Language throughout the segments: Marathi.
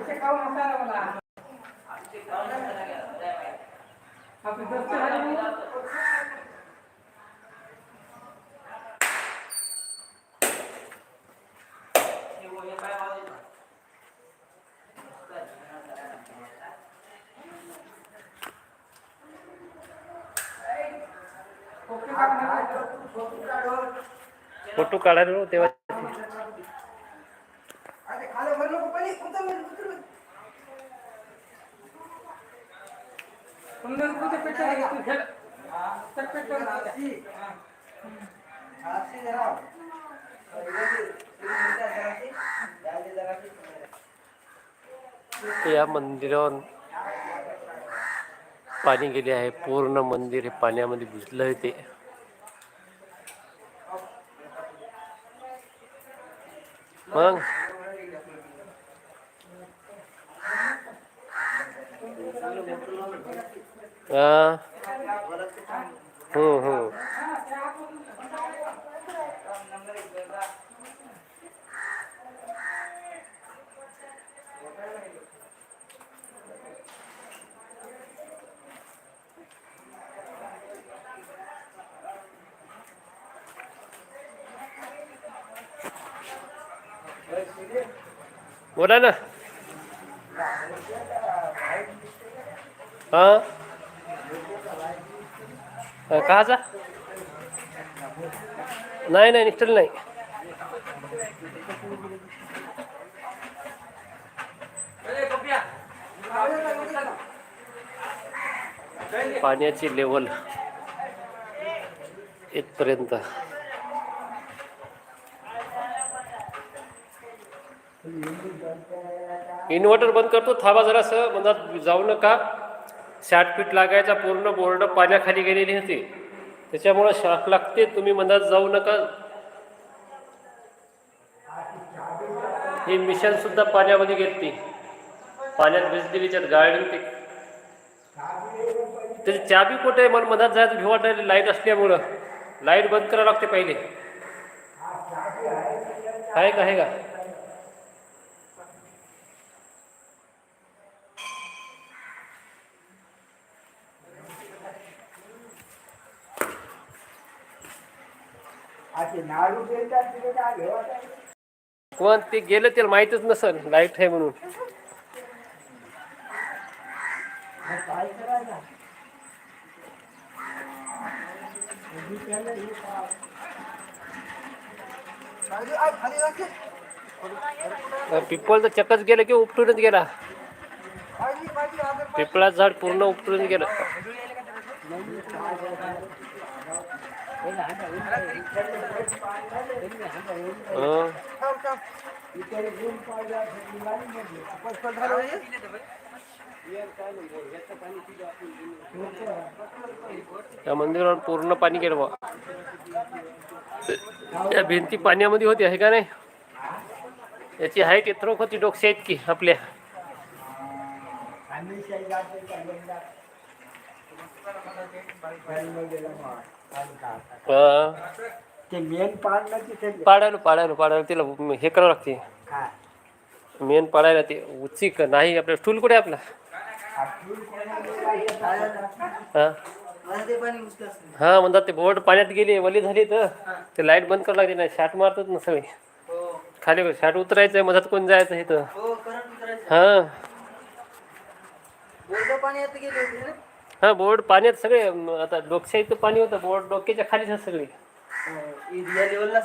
అభిషేకం మసాలా వల్ల అభిషేకం అభిషేకం పొట్టు కలరు తెవ या मंदिरावर पाणी गेले आहे पूर्ण मंदिर हे पाण्यामध्ये भिजलं आहे ते. मग? हा. हो, हो. बोला ना. हा? अं, कहाचा नाही नाही निष्ठल नाही. पाण्याची लेवल इथपर्यंत. इन्व्हर्टर बंद करतो थांबा जरासं. म्हणतात जाऊ नका. साठ फीट लागायचा पूर्ण बोर्ड पाण्याखाली गेलेली होती. त्याच्यामुळं शॉक लागते तुम्ही मनात जाऊ नका. हे मिशन सुद्धा पाण्यामध्ये गेलती. पाण्यात भिजली त्याच्यात गाडी ते त्याची चाबी कुठे आहे? मला मनात जायचं भिवा वाटायला लाइट असल्यामुळं. लाइट बंद करावं लागते पहिले. आहे का आहे का नाडू देतात तिथे काय घेवा कोण? ते गेलं त्याला माहीतच नसल लाइट आहे म्हणून. करायचं? पिपळचं चक्कच गेलं की उपटूनच गेला? पिपळाचं झाड पूर्ण उपटून गेलं. हो. त्या मंदिरावर पूर्ण पाणी गेलं बा त्या भिंती पाण्यामध्ये होती आहे का नाही? याची हाईट इथं होती डोकशी आहेत की आपल्या. अं, ते मेन ना तिथे पाडायला पाडायला पाडायला तिला हे करावं लागते. काय? मेन पाडायला ते उची का नाही आपलं स्टूल कुठे आहे आपला? हा हा म्हणतात ते बोर्ड पाण्यात गेली वली झाली तर ते लाइट बंद करावं लागते नाही शाट मारतात ना सगळे. खाली शाट उतरायचं आहे मधात कोण जायचं हे तर. हा हा. बोर्ड पाण्यात सगळे आता डोक्याचं पाणी होतं बोर्ड डोक्याच्या खालीच आहे सगळे.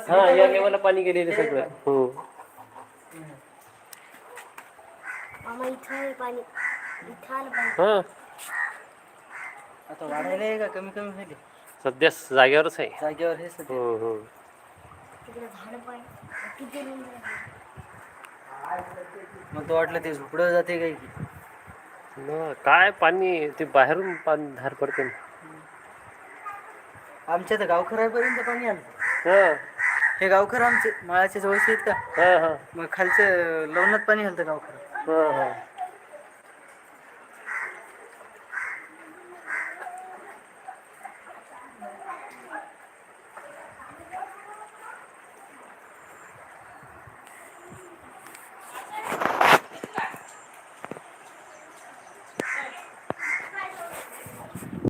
हा या लेवलला पाणी गेलेलं सगळं. हम्म. मामा इथं आहे पाणी. इथं आलं पाणी. हा. आता वाढायला आहे का? कमी कमी झाली. सध्या जागेवरच आहे. जागेवर हे सध्या. हम्म, हम्म. तिकडे झाडं पाणी किती रुंद आहे. मग तो वाटलं ते झुपडं जाते काय की न, काय पाणी ते बाहेरून पाणी धार पडते ना. आमच्या तर गावखरापर्यंत पाणी आलं. हा. हे गावखर आमचे माळाच्या जवळचे आहेत का? हा हा. मग खालचं लवणात पाणी आलं गावखर हा हा.